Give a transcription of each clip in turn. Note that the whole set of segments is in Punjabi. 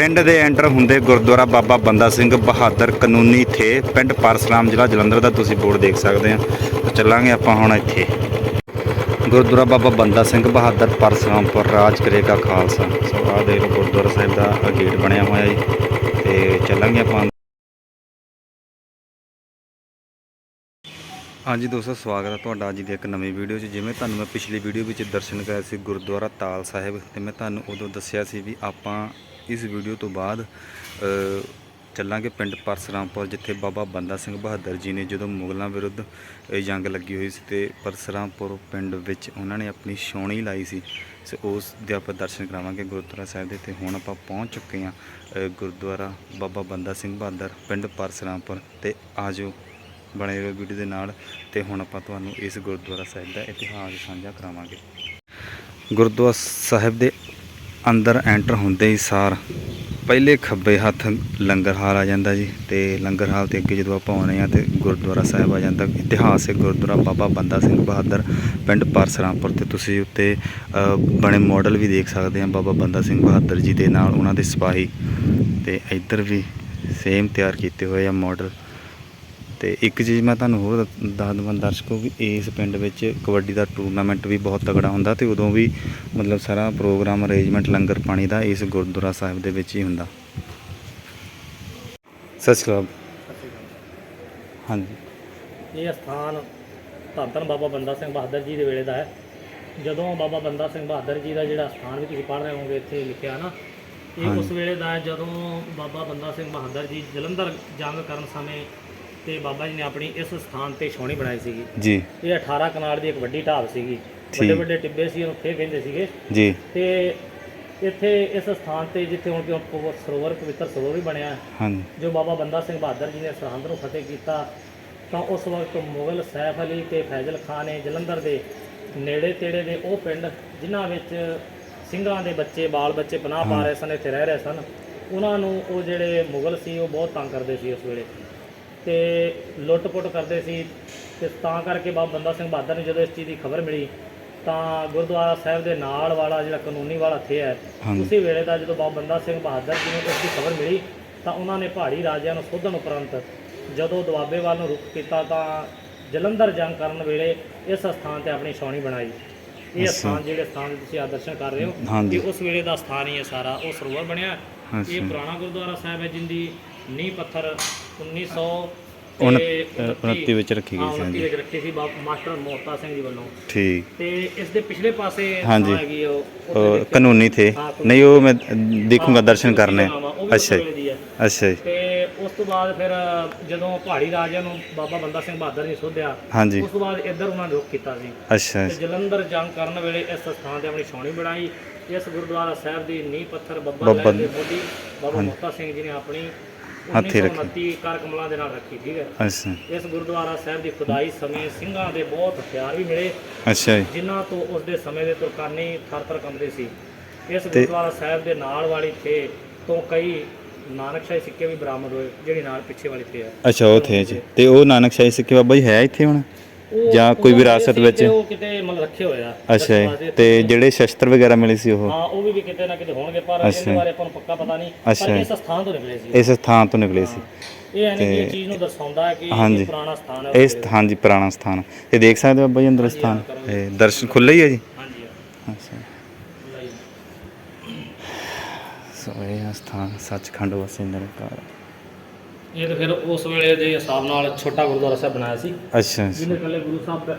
ਪਿੰਡ ਦੇ ਐਂਟਰ ਹੁੰਦੇ ਗੁਰਦੁਆਰਾ ਬਾਬਾ ਬੰਦਾ ਸਿੰਘ ਬਹਾਦਰ ਕਾਨੂੰਨੀ ਥੇ, ਪਿੰਡ ਪਰਸਰਾਮ ਜ਼ਿਲ੍ਹਾ ਜਲੰਧਰ ਦਾ ਤੁਸੀਂ ਬੋਰਡ ਦੇਖ ਸਕਦੇ ਹੋ। ਚੱਲਾਂਗੇ ਆਪਾਂ ਹੁਣ ਇੱਥੇ। ਗੁਰਦੁਆਰਾ ਬਾਬਾ ਬੰਦਾ ਸਿੰਘ ਬਹਾਦਰ ਪਰਸਰਾਮਪੁਰ ਰਾਜ ਕਰੇਗਾ ਖਾਲਸਾ। ਸੋ ਆਹ ਦੇਖ ਗੁਰਦੁਆਰਾ ਸਾਹਿਬ ਦਾ ਆਹ ਗੇਟ ਬਣਿਆ ਹੋਇਆ ਜੀ। ਤੇ ਚੱਲਾਂਗੇ ਆਪਾਂ। ਹਾਂਜੀ ਦੋਸਤੋ, ਸਵਾਗਤ ਹੈ ਤੁਹਾਡਾ ਅੱਜ ਦੀ ਇੱਕ ਨਵੀਂ ਵੀਡੀਓ 'ਚ। ਜਿਵੇਂ ਤੁਹਾਨੂੰ ਮੈਂ ਪਿਛਲੀ ਵੀਡੀਓ ਵਿੱਚ ਦਰਸ਼ਨ ਕਰਾਏ ਸੀ ਗੁਰਦੁਆਰਾ ਤਾਲ ਸਾਹਿਬ, ਤੇ ਮੈਂ ਤੁਹਾਨੂੰ ਉਦੋਂ ਦੱਸਿਆ ਸੀ ਵੀ ਆਪਾਂ ਇਸ ਵੀਡੀਓ ਤੋਂ ਬਾਅਦ ਚੱਲਾਂਗੇ ਪਿੰਡ ਪਰਸਰਾਮਪੁਰ, ਜਿੱਥੇ ਬਾਬਾ ਬੰਦਾ ਸਿੰਘ ਬਹਾਦਰ ਜੀ ਨੇ ਜਦੋਂ ਮੁਗਲਾਂ ਵਿਰੁੱਧ ਜੰਗ ਲੱਗੀ ਹੋਈ ਸੀ ਤੇ ਪਰਸਰਾਮਪੁਰ ਪਿੰਡ ਵਿੱਚ ਉਹਨਾਂ ਨੇ ਆਪਣੀ ਛਾਉਣੀ ਲਾਈ ਸੀ, ਸੋ ਉਸ ਦੇ ਆਪਾਂ ਦਰਸ਼ਨ ਕਰਾਵਾਂਗੇ ਗੁਰਦੁਆਰਾ ਸਾਹਿਬ ਦੇ, ਤੇ ਹੁਣ ਆਪਾਂ ਪਹੁੰਚ ਚੁੱਕੇ ਹਾਂ ਗੁਰਦੁਆਰਾ ਬਾਬਾ ਬੰਦਾ ਸਿੰਘ ਬਹਾਦਰ ਪਿੰਡ ਪਰਸਰਾਮਪੁਰ, ਤੇ ਆਜੋ ਬਣੇ ਰਹੋ ਵੀਡੀਓ ਦੇ ਨਾਲ, ਤੇ ਹੁਣ ਆਪਾਂ ਤੁਹਾਨੂੰ ਇਸ ਗੁਰਦੁਆਰਾ ਸਾਹਿਬ ਦਾ ਇਤਿਹਾਸ ਸਾਂਝਾ ਕਰਾਵਾਂਗੇ। ਗੁਰਦੁਆਰਾ ਸਾਹਿਬ ਦੇ ਅੰਦਰ ਐਂਟਰ ਹੁੰਦੇ ਹੀ ਸਾਰ ਪਹਿਲੇ ਖੱਬੇ ਹੱਥ ਲੰਗਰ ਹਾਲ ਆ ਜਾਂਦਾ ਜੀ ਤੇ ਲੰਗਰ ਹਾਲ ਤੇ ਅੱਗੇ ਜਦੋਂ ਆਪਾਂ ਆਉਂਦੇ ਆ ਤੇ ਗੁਰਦੁਆਰਾ ਸਾਹਿਬ ਆ ਜਾਂਦਾ ਇਤਿਹਾਸਿਕ ਗੁਰਦੁਆਰਾ ਬਾਬਾ ਬੰਦਾ ਸਿੰਘ ਬਹਾਦਰ ਪਿੰਡ ਪਰਸਰਾਮਪੁਰ ਤੇ ਤੁਸੀਂ ਉੱਤੇ ਬਣੇ ਮਾਡਲ ਵੀ ਦੇਖ ਸਕਦੇ ਆ ਬਾਬਾ ਬੰਦਾ ਸਿੰਘ ਬਹਾਦਰ ਜੀ ਦੇ ਨਾਲ ਉਹਨਾਂ ਦੇ ਸਿਪਾਹੀ ਤੇ ਇੱਧਰ ਵੀ ਸੇਮ ਤਿਆਰ ਕੀਤੇ ਹੋਏ ਆ ਮਾਡਲ ਤੇ ਇੱਕ ਚੀਜ਼ ਮੈਂ ਤੁਹਾਨੂੰ ਹੋਰ ਦੱਸ ਦਵਾਂ ਦਰਸ਼ਕੋ ਵੀ ਇਸ ਪਿੰਡ ਵਿੱਚ ਕਬੱਡੀ ਦਾ ਟੂਰਨਾਮੈਂਟ ਵੀ ਬਹੁਤ ਤਗੜਾ ਹੁੰਦਾ ਤੇ ਉਦੋਂ ਵੀ ਮਤਲਬ ਸਾਰਾ ਪ੍ਰੋਗਰਾਮ ਅਰੇਂਜਮੈਂਟ ਲੰਗਰ ਪਾਣੀ ਦਾ ਇਸ ਗੁਰਦੁਆਰਾ ਸਾਹਿਬ ਦੇ ਵਿੱਚ ਹੀ ਹੁੰਦਾ। ਸਤਿ ਸ਼੍ਰੀ ਅਕਾਲ। ਹਾਂਜੀ। ਇਹ ਸਥਾਨ ਧੰਨ ਧੰਨ ਬਾਬਾ ਬੰਦਾ ਸਿੰਘ ਬਹਾਦਰ ਜੀ ਦੇ ਵੇਲੇ ਦਾ ਹੈ। ਜਦੋਂ ਬਾਬਾ ਬੰਦਾ ਸਿੰਘ ਬਹਾਦਰ ਜੀ ਦਾ ਜਿਹੜਾ ਸਥਾਨ ਵੀ ਤੁਸੀਂ ਪੜ੍ਹ ਰਹੇ ਹੋਵੋਗੇ ਇੱਥੇ ਲਿਖਿਆ ਨਾ ਇਹ। ਉਸ ਵੇਲੇ ਦਾ ਜਦੋਂ ਬਾਬਾ ਬੰਦਾ ਸਿੰਘ ਬਹਾਦਰ ਜੀ ਜਲੰਧਰ ਜੰਗ ਕਰਨ ਸਮੇਂ ਤੇ ਬਾਬਾ ਜੀ ਨੇ ਆਪਣੀ ਇਸ ਸਥਾਨ ਤੇ ਛਾਉਣੀ ਬਣਾਈ ਸੀਗੀ। ਜੀ। ਇਹ 18 ਕਨਾਲ ਦੀ ਇੱਕ ਵੱਡੀ ਢਾਬ ਸੀਗੀ। ਵੱਡੇ ਵੱਡੇ ਟਿੱਬੇ ਸੀ ਉਹਨੂੰ ਫੇ ਕਹਿੰਦੇ ਸੀਗੇ। ਜੀ। ਤੇ ਇੱਥੇ ਇਸ ਸਥਾਨ ਤੇ ਜਿੱਥੇ ਹੁਣ ਉਹ ਸਰੋਵਰ ਪਵਿੱਤਰ ਸਰੋਵਰ ਵੀ ਬਣਿਆ। ਹਾਂਜੀ। ਜੋ ਬਾਬਾ ਬੰਦਾ ਸਿੰਘ ਬਹਾਦਰ ਜੀ ਨੇ ਸਰਹੰਦ ਨੂੰ ਫਤਿਹ ਕੀਤਾ ਤਾਂ ਉਸ ਵਕਤ ਮੁਗਲ ਸੈਫ ਅਲੀ ਤੇ ਫੈਜ਼ਲ ਖਾਨ ਨੇ ਜਲੰਧਰ ਦੇ ਨੇੜੇ ਤੇੜੇ ਦੇ ਉਹ ਪਿੰਡ ਜਿਨ੍ਹਾਂ ਵਿੱਚ ਸਿੰਘਾਂ ਦੇ ਬੱਚੇ ਬਾਲ ਬੱਚੇ ਪਨਾਹ ਪਾ ਰਹੇ ਸਨ ਇੱਥੇ ਰਹਿ ਰਹੇ ਸਨ ਉਹਨਾਂ ਨੂੰ ਉਹ ਜਿਹੜੇ ਮੁਗਲ ਸੀ ਉਹ ਬਹੁਤ ਤੰਗ ਕਰਦੇ ਸੀ ਉਸ ਵੇਲੇ। ਤੇ ਲੁੱਟ-ਪੁੱਟ ਕਰਦੇ ਸੀ ਤੇ ਤਾਂ ਕਰਕੇ ਬਾਬਾ ਬੰਦਾ ਸਿੰਘ ਬਹਾਦਰ ਨੂੰ ਜਦੋਂ ਇਸ ਚੀਜ਼ ਦੀ ਖਬਰ ਮਿਲੀ ਤਾਂ ਗੁਰਦੁਆਰਾ ਸਾਹਿਬ ਦੇ ਨਾਲ ਵਾਲਾ ਜਿਹੜਾ ਕਾਨੂੰਨੀ ਵਾਲਾ ਥੇ ਹੈ। ਉਸੇ ਵੇਲੇ ਦਾ ਜਦੋਂ ਬਾਬਾ ਬੰਦਾ ਸਿੰਘ ਬਹਾਦਰ ਜੀ ਨੂੰ ਇਸ ਦੀ ਖਬਰ ਮਿਲੀ ਤਾਂ ਉਹਨਾਂ ਨੇ ਪਹਾੜੀ ਰਾਜਿਆਂ ਨੂੰ ਸੋਧਣ ਉਪਰੰਤ ਜਦੋਂ ਦੁਆਬੇ ਵੱਲ ਨੂੰ ਰੁਖ ਕੀਤਾ ਤਾਂ ਜਲੰਧਰ ਜੰਗ ਕਰਨ ਵੇਲੇ ਇਸ ਸਥਾਨ ਤੇ ਆਪਣੀ ਛਾਉਣੀ ਬਣਾਈ ਇਹ। ਸਥਾਨ ਜਿਹੜੇ ਸਥਾਨ ਤੁਸੀਂ ਆ ਦਰਸ਼ਨ ਕਰ ਰਹੇ ਹੋ। ਇਹ ਉਸ ਵੇਲੇ ਦਾ ਸਥਾਨ ਹੀ ਹੈ ਸਾਰਾ ਉਹ ਸਰੋਵਰ ਬਣਿਆ ਇਹ। ਪੁਰਾਣਾ ਗੁਰਦੁਆਰਾ ਸਾਹਿਬ ਹੈ ਜਿੰਦੀ ਨੀਂਹ ਪੱਥਰ 1900 ਉਨ- ਤੇ ਅ, 29 ਵਿੱਚ ਰੱਖੀ ਗਈ ਸੀ, 29 ਹਾਂਜੀ। ਵਿੱਚ ਰੱਖੀ ਸੀ ਮਾਸਟਰ ਮੋਹਤਾ ਸਿੰਘ ਜੀ ਵੱਲੋਂ। ਠੀਕ। ਤੇ ਇਸ ਦੇ ਪਿਛਲੇ ਪਾਸੇ ਹਾਂਜੀ। ਹੈਗੀ ਉਹ। ਕਾਨੂੰਨੀ ਥੇ। ਨਹੀਂ ਉਹ ਮੈਂ ਦੇਖੂੰਗਾ ਦਰਸ਼ਨ ਕਰਨੇ। ਅੱਛਾ ਜੀ। ਅੱਛਾ ਜੀ। ਤੇ ਉਸ ਤੋਂ ਬਾਅਦ ਫਿਰ ਜਦੋਂ ਪਹਾੜੀ ਰਾਜਿਆਂ ਨੂੰ ਬਾਬਾ ਬੰਦਾ ਸਿੰਘ ਬਹਾਦਰ ਨੇ ਸੋਧਿਆ ਹਾਂਜੀ। ਉਸ ਤੋਂ ਬਾਅਦ ਇੱਧਰ ਉਹਨਾਂ ਨੇ ਰੁਕ ਕੀਤਾ ਸੀ। ਅੱਛਾ ਤੇ ਜੀ ਜਲੰਧਰ ਜੰਗ ਕਰਨ ਵੇਲੇ ਇਸ ਸਥਾਨ ਤੇ ਆਪਣੀ ਛਾਉਣੀ ਬਣਾਈ। ਇਸ ਗੁਰਦੁਆਰਾ ਸਾਹਿਬ ਦੀ ਨੀਂਹ ਪੱਥਰ ਬੱਬਾ ਲੈ ਦੇ ਮੋਢੀ ਬਾਬਾ ਮੁਖਤਾ ਸਿੰਘ ਜੀ ਨੇ ਆਪਣੀ ਹੱਥੀਂ ਰੱਖੀ। 1929 ਕਰ ਕਮਲਾਂ ਦੇ ਨਾਲ ਰੱਖੀ ਠੀਕ ਹੈ। ਅੱਛਾ। ਇਸ ਗੁਰਦੁਆਰਾ ਸਾਹਿਬ ਦੀ ਖੁਦਾਈ ਸਮੇਂ ਸਿੰਘਾਂ ਦੇ ਬਹੁਤ ਹਥਿਆਰ ਵੀ ਮਿਲੇ। ਅੱਛਾ ਜੀ। ਜਿਨ੍ਹਾਂ ਤੋਂ ਉਸ ਦੇ ਸਮੇਂ ਦੇ ਤੁਰਕਾਨੀ ਥਰ-ਥਰ ਕੰਬਦੇ ਸੀ। ਇਸ ਗੁਰਦੁਆਰਾ ਸਾਹਿਬ ਦੇ ਨਾਲ ਵਾਲੀ ਥੇ ਤੋਂ ਕਈ ਨਾਨਕਸ਼ਾਹੀ ਸਿੱਕੇ ਵੀ ਬਰਾਮਦ ਹੋਏ ਜਿਹੜੀ ਨਾਲ ਪਿੱਛੇ ਵਾਲੀ ਥੇ ਹੈ। ਅੱਛਾ ਉਹ ਥੇ ਜੀ। ਤੇ ਉਹ ਨਾਨਕ ਸ਼ਾਹੀ ਸਿੱਕੇ ਬਾਬਾ ਜੀ ਹੈ ਇੱਥੇ ਹੁਣ? ਉਹ- ਜਾਂ ਕੋਈ ਵਿਰਾਸਤ ਵਿੱਚ? ਉਹ ਕਿਤੇ ਮਤਲਬ ਰੱਖੇ ਹੋਏ ਆ ਅੱਛਾ ਰੱਖਣ ਜੀ ਵਾਸਤੇ। ਤੇ ਜਿਹੜੇ ਸ਼ਸਤਰ ਵਗੈਰਾ ਮਿਲੇ ਸੀ ਉਹ ਹਾਂ ਉਹ ਵੀ ਵੀ ਕਿਤੇ ਨਾ ਕਿਤੇ ਹੋਣਗੇ ਪਰ ਅੱਛਾ। ਇਹਦੇ ਬਾਰੇ ਆਪਾਂ ਨੂੰ ਪੱਕਾ ਪਤਾ ਨਹੀਂ ਪਰ ਜੀ। ਇਸ ਸਥਾਨ ਤੋਂ ਨਿਕਲੇ ਸੀ ਇਸ ਸਥਾਨ ਤੋਂ ਨਿਕਲੇ ਸੀ ਇਹ ਕਿ ਇਹ ਤੇ- ਚੀਜ਼ ਨੂੰ ਦਰਸਾਉਂਦਾ ਹੈ ਕਿ ਹਾਂਜੀ। ਇਹ ਪੁਰਾਣਾ ਸਥਾਨ ਹੈ ਇਸ ਹਾਂਜੀ ਪੁਰਾਣਾ ਸਥਾਨ ਤੇ ਦੇਖ ਸਕਦੇ ਹੋ ਬਾਬਾ ਜੀ ਅੰਦਰ ਸਥਾਨ ਇਹ ਦਰਸ਼ਨ ਖੁੱਲੇ ਹੀ ਹੈ ਜੀ ਹਾਂਜੀ ਅੱਛਾ। ਸੋ ਇਹ ਆ ਸਥਾਨ ਸੱਚਖੰਡ ਵਸੇ ਨਿਰੰਕਾਰ ਇਹ ਤਾਂ ਫਿਰ ਉਸ ਵੇਲੇ ਦੇ ਹਿਸਾਬ ਨਾਲ ਛੋਟਾ ਗੁਰਦੁਆਰਾ ਸਾਹਿਬ ਬਣਾਇਆ ਸੀ। ਅੱਛਾ ਅੱਛਾ, ਜਿਹਨੇ ਕੱਲੇ ਗੁਰੂ ਸਾਹਿਬ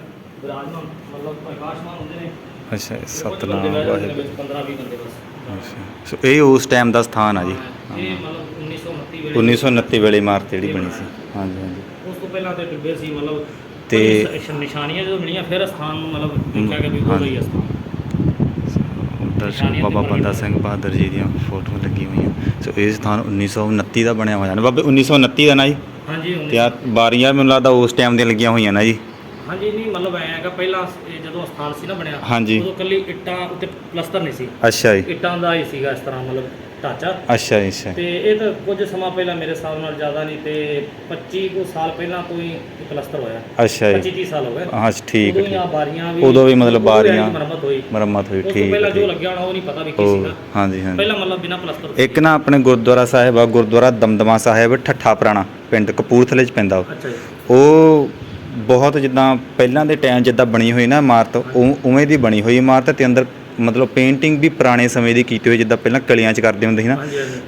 ਵਿਰਾਜਮਾਨ ਮਤਲਬ ਪ੍ਰਕਾਸ਼ਮਾਨ ਹੁੰਦੇ ਨੇ। ਅੱਛਾ ਸਤਨਾਮ ਵਾਹਿਗੁਰੂ। ਵਿੱਚ 15 20 ਬੰਦੇ ਬਸ। ਅੱਛਾ ਸੋ ਇਹ ਉਸ ਟਾਈਮ ਦਾ ਸਥਾਨ ਆ ਜੀ। ਇਹ ਮਤਲਬ 1929 ਵੇਲੇ 1929 ਵੇਲੇ ਇਮਾਰਤ ਜਿਹੜੀ ਬਣੀ ਸੀ। ਹਾਂਜੀ ਹਾਂਜੀ। ਉਸ ਤੋਂ ਪਹਿਲਾਂ ਤੇ ਟਿੱਬੇ ਸੀ ਮਤਲਬ ਤੇ- ਨਿਸ਼ਾਨੀਆਂ ਜਦੋਂ ਮਿਲੀਆਂ ਫਿਰ ਸਥਾਨ ਨੂੰ ਮਤਲਬ ਦੇਖਿਆ ਗਿਆ ਵੀ ਉਹ। ਹੀ ਹੈ ਸਥਾਨ ਦਰਸ਼ਨ ਬਾਬਾ ਬੰਦਾ ਸਿੰਘ ਬਹਾਦਰ ਜੀ ਦੀਆਂ ਫੋਟੋਆਂ ਲੱਗੀਆਂ ਹੋਈਆਂ। ਸੋ ਇਹ ਸਥਾਨ 1929 ਦਾ ਬਣਿਆ ਹੋਇਆ ਨਾ। ਬਾਬੇ 1929 ਦਾ ਨਾ ਜੀ? ਹਾਂਜੀ ਤੇ ਆ ਬਾਰੀਆਂ ਮੈਨੂੰ ਲੱਗਦਾ ਉਸ ਟਾਈਮ ਦੀਆਂ ਲੱਗੀਆਂ ਹੋਈਆਂ ਨਾ ਜੀ। ਹਾਂਜੀ ਨਹੀਂ ਮਤਲਬ ਐ ਹੈਗਾ ਪਹਿਲਾਂ ਇਹ ਜਦੋਂ ਸਥਾਨ ਸੀ ਨਾ ਬਣਿਆ ਹਾਂਜੀ। ਉਦੋਂ ਕੱਲੀ ਇੱਟਾਂ ਉੱਤੇ ਪਲਸਤਰ ਨਹੀਂ ਸੀ। ਅੱਛਾ ਜੀ। ਇੱਟਾਂ ਦਾ ਹੀ ਸੀਗਾ ਇਸ ਤਰ੍ਹਾਂ ਮਤਲਬ ਢਾਂਚਾ। ਅੱਛਾ ਜੀ ਅੱਛਾ। ਤੇ ਇਹ ਤਾਂ ਕੁਝ ਸਮਾਂ ਪਹਿਲਾਂ ਮੇਰੇ ਹਿਸਾਬ ਨਾਲ ਜ਼ਿਆਦਾ ਨਹੀਂ ਤੇ 25 ਕੁ ਸਾਲ ਪਹਿਲਾਂ ਤੋਂ ਹੀ ਪਲਸਤਰ ਹੋਇਆ। ਅੱਛਾ 25 ਜੀ 30 ਸਾਲ ਹੋ ਗਏ। ਹਾਂ ਠੀਕ ਉਦੋਂ ਹੀ ਬਾਰੀਆਂ ਵੀ ਉਦੋਂ ਵੀ ਮਤਲਬ ਉਦੋਂ ਬਾਰੀਆਂ- ਮੁਰੰਮਤ ਹੋਈ। ਮੁਰੰਮਤ ਹੋਈ ਉਸ ਤੋਂ ਠੀਕ ਪਹਿਲਾਂ ਜੋ ਠੀਕ। ਲੱਗਿਆ ਹੋਣਾ ਉਹ ਨਹੀਂ ਪਤਾ ਵੀ ਕੀ ਉਹ ਸੀਗਾ। ਹਾਂਜੀ ਹਾਂਜੀ। ਪਹਿਲਾਂ ਮਤਲਬ ਬਿਨਾ ਪਲਸਤਰ ਇੱਕ ਨਾ ਆਪਣੇ ਗੁਰਦੁਆਰਾ ਸਾਹਿਬ ਆ ਗੁਰਦੁਆਰਾ ਦਮਦਮਾ ਸਾਹਿਬ ਠੱਠਾ ਪੁਰਾਣਾ ਪਿੰਡ ਕਪੂਰਥਲੇ ਚ ਪੈਂਦਾ ਉਹ। ਅੱਛਾ ਜੀ। ਉਹ ਬਹੁਤ ਜਿੱਦਾਂ ਪਹਿਲਾਂ ਦੇ ਟਾਈਮ ਜਿੱਦਾਂ ਬਣੀ ਹੋਈ ਨਾ ਇਮਾਰਤ ਉਹ ਉਵੇਂ ਦੀ ਬਣੀ ਹੋਈ ਇਮਾਰਤ ਤੇ ਅੰਦਰ ਮਤਲਬ ਪੇਂਟਿੰਗ ਵੀ ਪੁਰਾਣੇ ਸਮੇਂ ਦੀ ਕੀਤੀ ਹੋਈ ਜਿੱਦਾਂ ਪਹਿਲਾਂ ਕਲੀਆਂ 'ਚ ਕਰਦੇ ਹੁੰਦੇ ਸੀ ਨਾ।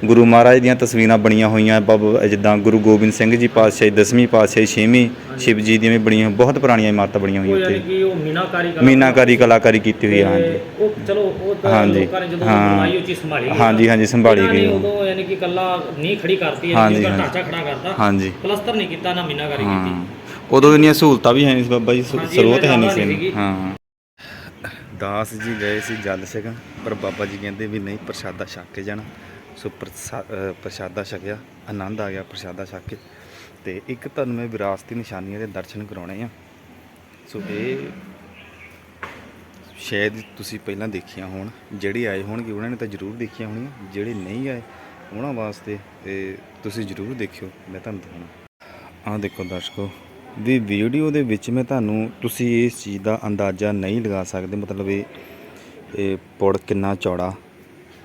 ਗੁਰੂ ਮਹਾਰਾਜ ਦੀਆਂ ਤਸਵੀਰਾਂ ਬਣੀਆਂ ਹੋਈਆਂ ਬਾਬਾ ਜਿੱਦਾਂ ਗੁਰੂ ਗੋਬਿੰਦ ਸਿੰਘ ਜੀ ਪਾਤਸ਼ਾਹੀ ਦਸਵੀਂ ਪਾਤਸ਼ਾਹੀ ਛੇਵੀਂ ਸ਼ਿਵ ਜੀ ਦੀਆਂ ਵੀ ਬਣੀਆਂ ਬਹੁਤ ਪੁਰਾਣੀਆਂ ਇਮਾਰਤਾਂ ਬਣੀਆਂ ਹੋਈਆਂ ਉੱਥੇ। ਕਿ ਉਹ ਮੀਨਾਕਾਰੀ ਕਲਾ ਮੀਨਾਕਾਰੀ ਕਲਾਕਾਰੀ ਕੀਤੀ ਹੋਈ ਹੈ ਹਾਂਜੀ। ਉਹ ਚਲੋ ਉਹ ਤਾਂ ਹਾਂਜੀ, ਲੋਕਾਂ ਨੇ ਜਦੋਂ ਹਾਂ। ਬਣਾਈ ਉਹ ਚੀਜ਼ ਸੰਭਾਲੀ ਗਈ। ਹਾਂਜੀ, ਹਾਂਜੀ, ਸੰਭਾਲੀ ਇਹਨਾਂ ਨੇ ਗਈ। ਉਹ। ਉਦੋਂ ਯਾਨੀ ਕਿ ਕੱਲਾ ਨਹੀਂ ਖੜੀ ਕਰਤੀ ਹੈ ਹਾਂਜੀ। ਢਾਂਚਾ ਖੜਾ ਕਰਤਾ। ਹਾਂਜੀ। ਪਲਸਤਰ ਨਹੀਂ ਕੀਤਾ ਨਾ ਮੀਨਾਕਾਰੀ ਹਾਂ। ਕੀਤੀ। ਉਦੋਂ ਇੰਨੀਆਂ ਸਹੂਲਤਾਂ ਵੀ ਹੈ ਨਹੀਂ ਸੀ ਬਾਬਾ ਜੀ ਸ- ਹਾਂਜੀ, ਸਰੋਤ ਹੈ ਨਹੀਂ ਜ਼ਿਆਦਾ ਨਹੀਂ ਸੀ ਸੀਗੀ। ਹਾਂ। ਦਾਸ ਜੀ ਗਏ ਸੀ ਜਲ ਛਕਣ ਪਰ ਬਾਬਾ ਜੀ ਕਹਿੰਦੇ ਵੀ ਨਹੀਂ, ਪ੍ਰਸ਼ਾਦਾ ਛਕ ਕੇ ਜਾਣਾ। ਸੋ ਪ੍ਰਸਾ- ਪ੍ਰਸ਼ਾਦਾ ਛਕਿਆ, ਆਨੰਦ ਆ ਗਿਆ ਪ੍ਰਸ਼ਾਦਾ ਛਕ ਕੇ। ਤੇ ਇੱਕ ਤੁਹਾਨੂੰ ਮੈਂ ਵਿਰਾਸਤੀ ਨਿਸ਼ਾਨੀਆਂ ਦੇ ਦਰਸ਼ਨ ਕਰਾਉਣੇ ਆ। ਸੋ ਇਹ ਸ਼ਾਇਦ ਤੁਸੀਂ ਪਹਿਲਾਂ ਦੇਖੀਆਂ ਹੋਣ, ਜਿਹੜੇ ਆਏ ਹੋਣਗੇ ਉਹਨਾਂ ਨੇ ਤਾਂ ਜ਼ਰੂਰ ਦੇਖੀਆਂ ਹੋਣੀਆਂ, ਜਿਹੜੇ ਨਹੀਂ ਆਏ ਉਹਨਾਂ ਵਾਸਤੇ ਇਹ ਤੁਸੀਂ ਜ਼ਰੂਰ ਦੇਖਿਓ, ਮੈਂ ਤੁਹਾਨੂੰ ਦਿਖਾਉਣਾ। ਆਹ ਦੇਖੋ ਦਰਸ਼ਕੋ ਵੀ ਵੀਡੀਓ ਦੇ ਵਿੱਚ ਮੈਂ ਤੁਹਾਨੂੰ ਤੁਸੀਂ ਇਸ ਚੀਜ਼ ਦਾ ਅੰਦਾਜ਼ਾ ਨਹੀਂ ਲਗਾ ਸਕਦੇ। ਮਤਲਬ ਇਹ ਇਹ ਪੁੜ ਕਿੰਨਾ ਚੌੜਾ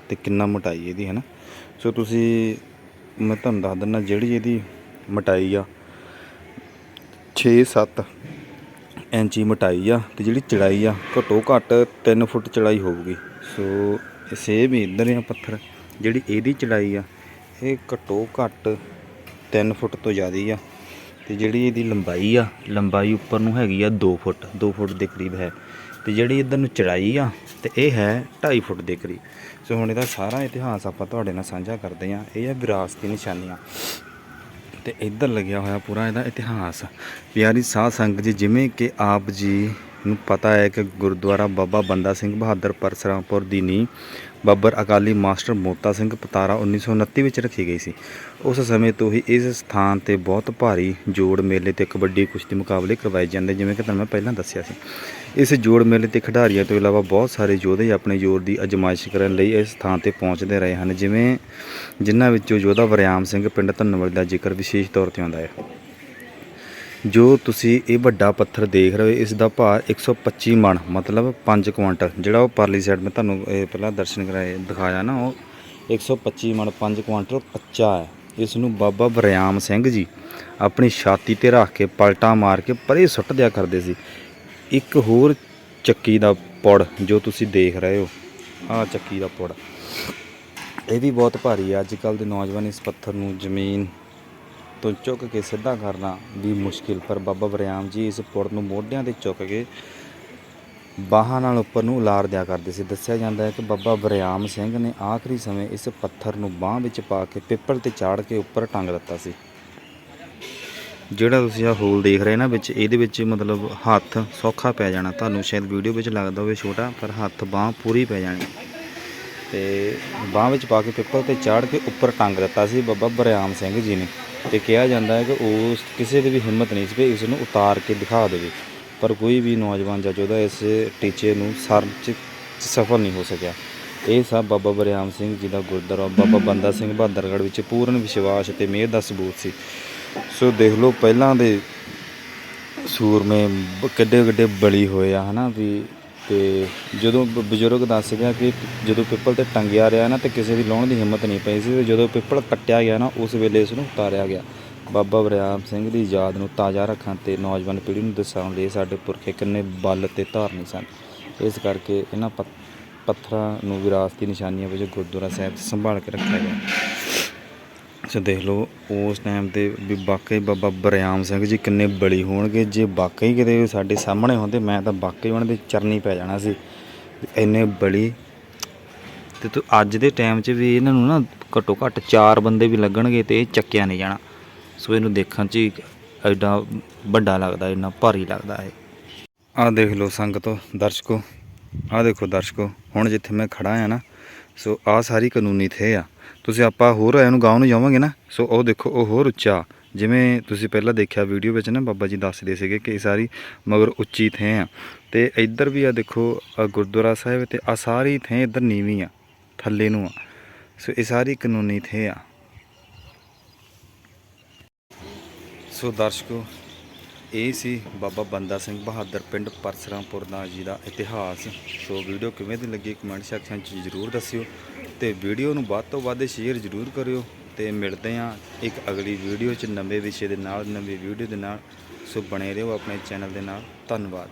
ਤੇ ਕਿੰਨਾ ਮੋਟਾਈ ਇਹਦੀ ਹੈ ਨਾ ਸੋ ਤੁਸੀਂ, ਮੈਂ ਤੁਹਾਨੂੰ ਦੱਸ ਦਿੰਦਾ ਜਿਹੜੀ ਇਹਦੀ ਮਟਾਈ ਆ 6-7 ਇੰਚੀ ਮਟਾਈ ਆ ਤੇ ਜਿਹੜੀ ਚੜਾਈ ਆ, ਘੱਟੋ ਘੱਟ 3 ਫੁੱਟ ਚੜਾਈ ਹੋਊਗੀ। ਸੋ ਸੇਮ ਹੀ ਇੱਧਰ ਆ ਪੱਥਰ, ਜਿਹੜੀ ਇਹਦੀ ਚੜਾਈ ਆ, ਇਹ ਘੱਟੋ ਘੱਟ 3 ਫੁੱਟ ਤੋਂ ਜ਼ਿਆਦਾ ਆ। ਤੇ ਜਿਹੜੀ ਇਹਦੀ ਲੰਬਾਈ ਆ, ਲੰਬਾਈ ਉੱਪਰ ਨੂੰ ਹੈਗੀ ਆ 2 ਫੁੱਟ 2 ਫੁੱਟ ਦੇ ਕਰੀਬ ਹੈ। ਤੇ ਜਿਹੜੀ ਇੱਧਰ ਨੂੰ ਚੜਾਈ ਆ, ਤੇ ਇਹ ਹੈ 2.5 ਫੁੱਟ ਦੇ ਕਰੀਬ। ਸੋ ਹੁਣ ਇਹਦਾ ਸਾਰਾ ਇਤਿਹਾਸ ਆਪਾਂ ਤੁਹਾਡੇ ਨਾਲ ਸਾਂਝਾ ਕਰਦੇ ਆ ਇਹ ਆ ਵਿਰਾਸਤੀ ਨਿਸ਼ਾਨੀਆਂ। ਤੇ ਇੱਧਰ ਲੱਗਿਆ ਹੋਇਆ ਪੂਰਾ ਇਹਦਾ ਇਤਿਹਾਸ। ਪਿਆਰੀ ਸਾਧ ਸੰਗਤ ਜੀ, ਜਿਵੇਂ ਕਿ ਆਪ ਜੀ ਨੂੰ ਪਤਾ ਹੈ ਕਿ ਗੁਰਦੁਆਰਾ ਬਾਬਾ ਬੰਦਾ ਸਿੰਘ ਬਹਾਦਰ ਪਰਸਰਾਮਪੁਰ ਦੀ ਨੀਂਹ ਬੱਬਰ ਅਕਾਲੀ ਮਾਸਟਰ ਮੋਤਾ ਸਿੰਘ ਪਤਾਰਾ 1929 ਵਿੱਚ ਰੱਖੀ ਗਈ ਸੀ। ਉਸ ਸਮੇਂ ਤੋਂ ਹੀ ਇਸ ਸਥਾਨ ਤੇ ਬਹੁਤ ਭਾਰੀ ਜੋੜ ਮੇਲੇ ਤੇ ਕਬੱਡੀ ਕੁਸ਼ਤੀ ਮੁਕਾਬਲੇ ਕਰਵਾਏ ਜਾਂਦੇ, ਜਿਵੇਂ ਕਿ ਤੁਹਾਨੂੰ ਮੈਂ ਪਹਿਲਾਂ ਦੱਸਿਆ ਸੀ। ਇਸ ਜੋੜ ਮੇਲੇ ਤੇ ਖਿਡਾਰੀਆਂ ਤੋਂ ਇਲਾਵਾ ਬਹੁਤ ਸਾਰੇ ਯੋਧੇ ਆਪਣੇ ਜ਼ੋਰ ਦੀ ਅਜਮਾਇਸ਼ ਕਰਨ ਲਈ ਇਸ ਸਥਾਨ ਤੇ ਪਹੁੰਚਦੇ ਰਹੇ ਹਨ, ਜਿਵੇਂ ਜਿਨ੍ਹਾਂ ਵਿੱਚੋਂ ਯੋਧਾ ਵਰਿਆਮ ਸਿੰਘ ਪਿੰਡ ਧੰਨਵਾਦ ਦਾ ਜ਼ਿਕਰ ਵਿਸ਼ੇਸ਼ ਤੌਰ ਤੇ ਆਉਂਦਾ ਹੈ। ਜੋ ਤੁਸੀਂ ਇਹ ਵੱਡਾ ਪੱਥਰ ਦੇਖ ਰਹੇ ਹੋ, ਇਸ ਦਾ ਭਾਰ 125 ਮਣ, ਮਤਲਬ 5 ਕੁਆਂਟਲ। ਜਿਹੜਾ ਉਹ ਪਰਲੀ ਸਾਈਡ ਮੈਂ ਤੁਹਾਨੂੰ ਇਹ ਪਹਿਲਾਂ ਦਰਸ਼ਨ ਕਰਾਏ, ਦਿਖਾਇਆ ਨਾ, ਉਹ 125 ਮਣ 5 ਕੁਆਂਟਲ ਕੱਚਾ ਹੈ। ਇਸ ਨੂੰ ਬਾਬਾ ਬਰਿਆਮ ਸਿੰਘ ਜੀ ਆਪਣੀ ਛਾਤੀ ਤੇ ਰੱਖ ਕੇ ਪਲਟਾ ਮਾਰ ਕੇ ਪਰੇ ਸੁੱਟ ਦਿਆ ਕਰਦੇ ਸੀ। ਇੱਕ ਹੋਰ ਚੱਕੀ ਦਾ ਪੁੜ ਜੋ ਤੁਸੀਂ ਦੇਖ ਰਹੇ ਹੋ, ਆ ਚੱਕੀ ਦਾ ਪੁੜ। ਇਹ ਵੀ ਬਹੁਤ ਭਾਰੀ ਹੈ। ਅੱਜ ਕੱਲ ਦੇ ਨੌਜਵਾਨ ਇਸ ਪੱਥਰ ਨੂੰ ਜ਼ਮੀਨ ਤੋਂ ਚੁੱਕ ਕੇ ਸਿੱਧਾ ਕਰਨਾ ਵੀ ਮੁਸ਼ਕਿਲ, ਪਰ ਬਾਬਾ ਬਰਿਆਮ ਜੀ ਇਸ ਪੁੜ ਨੂੰ ਮੋਢਿਆਂ ਤੇ ਚੁੱਕ ਕੇ ਬਾਹਾਂ ਨਾਲ ਉੱਪਰ ਨੂੰ ਉਲਾਰ ਦਿਆ ਕਰਦੇ ਸੀ। ਦੱਸਿਆ ਜਾਂਦਾ ਹੈ ਕਿ ਬਾਬਾ ਬਰਿਆਮ ਸਿੰਘ ਨੇ ਆਖਰੀ ਸਮੇਂ ਇਸ ਪੱਥਰ ਨੂੰ ਬਾਹ ਵਿੱਚ ਪਾ ਕੇ ਪਿੱਪਲ ਤੇ ਚਾੜ ਕੇ ਉੱਪਰ ਟੰਗ ਦਿੱਤਾ ਸੀ। ਜਿਹੜਾ ਤੁਸੀਂ ਆ ਹੋਲ ਦੇਖ ਰਹੇ ਨਾ ਵਿੱਚ, ਇਹਦੇ ਵਿੱਚ ਮਤਲਬ ਹੱਥ ਸੌਖਾ ਪੈ ਜਾਣਾ। ਤੁਹਾਨੂੰ ਸ਼ਾਇਦ ਵੀਡੀਓ ਵਿੱਚ ਲੱਗਦਾ ਹੋਵੇ ਛੋਟਾ, ਪਰ ਹੱਥ ਬਾਹ ਪੂਰੀ ਪੈ ਜਾਣੀ। ਤੇ ਬਾਹ ਵਿੱਚ ਪਾ ਕੇ ਪਿੱਪਲ ਤੇ ਚਾੜ ਕੇ ਉੱਪਰ ਟੰਗ ਦਿੱਤਾ ਸੀ ਬਾਬਾ ਬਰਿਆਮ ਸਿੰਘ ਜੀ ਨੇ। ਤੇ ਕਿਹਾ ਜਾਂਦਾ ਹੈ ਕਿ ਉਸ ਕਿਸੇ ਦੀ ਵੀ ਹਿੰਮਤ ਨਹੀਂ ਸੀ ਕਿ ਇਸ ਨੂੰ ਉਤਾਰ ਕੇ ਦਿਖਾ ਦੇਵੇ। ਪਰ ਕੋਈ ਵੀ ਨੌਜਵਾਨ ਜਾਂ ਯੋਧਾ ਇਸ ਟੀਚੇ ਨੂੰ ਸਰ ਚ ਸਫਲ ਨਹੀਂ ਹੋ ਸਕਿਆ। ਇਹ ਸਭ ਬਾਬਾ ਬਰਿਆਮ ਸਿੰਘ ਜੀ ਦਾ ਗੁਰਦੁਆਰਾ ਬਾਬਾ ਬੰਦਾ ਸਿੰਘ ਬਹਾਦਰਗੜ੍ਹ ਵਿੱਚ ਪੂਰਨ ਵਿਸ਼ਵਾਸ ਅਤੇ ਮਿਹਰ ਦਾ ਸਬੂਤ ਸੀ। ਸੋ ਦੇਖ ਲਓ, ਪਹਿਲਾਂ ਦੇ ਸੂਰਮੇ ਕਿੱਡੇ ਕਿੱਡੇ ਬਲੀ ਹੋਏ ਆ, ਹਨਾ ਵੀ ਤੇ ਜਦੋਂ ਬ- ਬਜ਼ੁਰਗ ਦੱਸ ਗਿਆ ਕਿ ਜਦੋਂ ਪਿੱਪਲ ਤੇ ਟੰਗਿਆ ਰਿਹਾ ਨਾ ਤੇ ਕਿਸੇ ਦੀ ਲਾਉਣ ਦੀ ਹਿੰਮਤ ਨਹੀਂ ਪਈ ਸੀ ਤੇ ਜਦੋਂ ਪਿੱਪਲ ਕੱਟਿਆ ਗਿਆ ਨਾ, ਉਸ ਵੇਲੇ ਇਸ ਨੂੰ ਉਤਾਰਿਆ ਗਿਆ। ਬਾਬਾ ਬਰਿਆਮ ਸਿੰਘ ਦੀ ਯਾਦ ਨੂੰ ਤਾਜ਼ਾ ਰੱਖਣ ਤੇ ਨੌਜਵਾਨ ਪੀੜ੍ਹੀ ਨੂੰ ਦਰਸਾਉਣ ਲਈ ਸਾਡੇ ਪੁਰਖੇ ਕਿੰਨੇ ਬਲ ਤੇ ਧਾਰਨੀ ਸਨ। ਇਸ ਕਰਕੇ ਇਹਨਾਂ ਪੱਥਰਾਂ ਨੂੰ ਵਿਰਾਸਤੀ ਨਿਸ਼ਾਨੀਆਂ ਵਜੋਂ ਗੁਰਦੁਆਰਾ ਸਾਹਿਬ ਸੰਭਾਲ ਕੇ ਰੱਖਿਆ ਗਿਆ। ਸੋ ਦੇਖ ਲਓ, ਉਸ ਟਾਈਮ ਤੇ ਵੀ ਵਾਕਈ ਬਾਬਾ ਬਰਿਆਮ ਸਿੰਘ ਜੀ ਕਿੰਨੇ ਬਲੀ ਹੋਣਗੇ। ਜੇ ਵਾਕਈ ਕਿਤੇ ਸਾਡੇ ਸਾਹਮਣੇ ਹੁੰਦੇ, ਮੈਂ ਤਾਂ ਵਾਕਈ ਉਹਨਾਂ ਦੇ ਚਰਨੀ ਪੈ ਜਾਣਾ ਸੀ। ਇੰਨੇ ਬਲੀ। ਤੇ ਤੂੰ ਅੱਜ ਦੇ ਟਾਈਮ 'ਚ ਵੀ ਇਹਨਾਂ ਨੂੰ ਨਾ ਘੱਟੋ ਘੱਟ 4 ਬੰਦੇ ਵੀ ਲੱਗਣਗੇ ਤੇ ਇਹ ਚੱਕਿਆ ਨਹੀਂ ਜਾਣਾ। ਸੋ ਇਹਨੂੰ ਦੇਖਣ 'ਚ ਹੀ ਐਡਾ ਵੱਡਾ ਲੱਗਦਾ, ਇੰਨਾ ਭਾਰੀ ਲੱਗਦਾ ਹੈ ਆਹ ਦੇਖ ਲਓ ਸੰਗਤੋ, ਦਰਸ਼ਕੋ। ਆਹ ਦੇਖੋ ਦਰਸ਼ਕੋ, ਹੁਣ ਜਿੱਥੇ ਮੈਂ ਖੜਾ ਆ ਨਾ, ਸੋ ਆਹ ਸਾਰੀ ਕਾਨੂੰਨੀ ਥੇ ਆ। ਤੁਸੀਂ ਆਪਾਂ ਹੋਰ ਇਹਨੂੰ ਗਾਉਂ ਨੂੰ ਜਾਵਾਂਗੇ ਨਾ, ਸੋ ਉਹ ਦੇਖੋ, ਉਹ ਹੋਰ ਉੱਚਾ। ਜਿਵੇਂ ਤੁਸੀਂ ਪਹਿਲਾਂ ਦੇਖਿਆ ਵੀਡੀਓ ਵਿੱਚ ਨਾ, ਬਾਬਾ ਜੀ ਦੱਸਦੇ ਸੀਗੇ ਕਿ ਇਹ ਸਾਰੀ ਮਗਰ ਉੱਚੀ ਥੇ ਆ। ਤੇ ਇੱਧਰ ਵੀ ਆ ਦੇਖੋ ਗੁਰਦੁਆਰਾ ਸਾਹਿਬ ਤੇ ਆ ਸਾਰੀ ਥੈਂ ਇੱਧਰ ਨੀਵੀਂ ਆ, ਥੱਲੇ ਨੂੰ ਆ। ਸੋ ਇਹ ਸਾਰੀ ਕਾਨੂੰਨੀ ਥੇ ਆ। ਸੋ ਦਰਸ਼ਕੋ ਇਹ ਸੀ ਬਾਬਾ ਬੰਦਾ ਸਿੰਘ ਬਹਾਦਰ ਪਿੰਡ ਪਰਸਰਾਮਪੁਰ ਦਾ ਜੀ ਦਾ ਇਤਿਹਾਸ। ਸੋ ਵੀਡੀਓ ਕਿਵੇਂ ਦੀ ਲੱਗੀ ਕਮੈਂਟ ਸੈਕਸ਼ਨ 'ਚ ਜ਼ਰੂਰ ਦੱਸਿਓ ਤੇ ਵੀਡੀਓ ਨੂੰ ਵੱਧ ਤੋਂ ਵੱਧ ਸ਼ੇਅਰ ਜ਼ਰੂਰ ਕਰਿਓ ਤੇ ਮਿਲਦੇ ਹਾਂ ਇੱਕ ਅਗਲੀ ਵੀਡੀਓ 'ਚ ਨਵੇਂ ਵਿਸ਼ੇ ਦੇ ਨਾਲ, ਨਵੀਂ ਵੀਡੀਓ ਦੇ ਨਾਲ। ਸੋ ਬਣੇ ਰਹੋ ਆਪਣੇ ਚੈਨਲ ਦੇ ਨਾਲ। ਧੰਨਵਾਦ।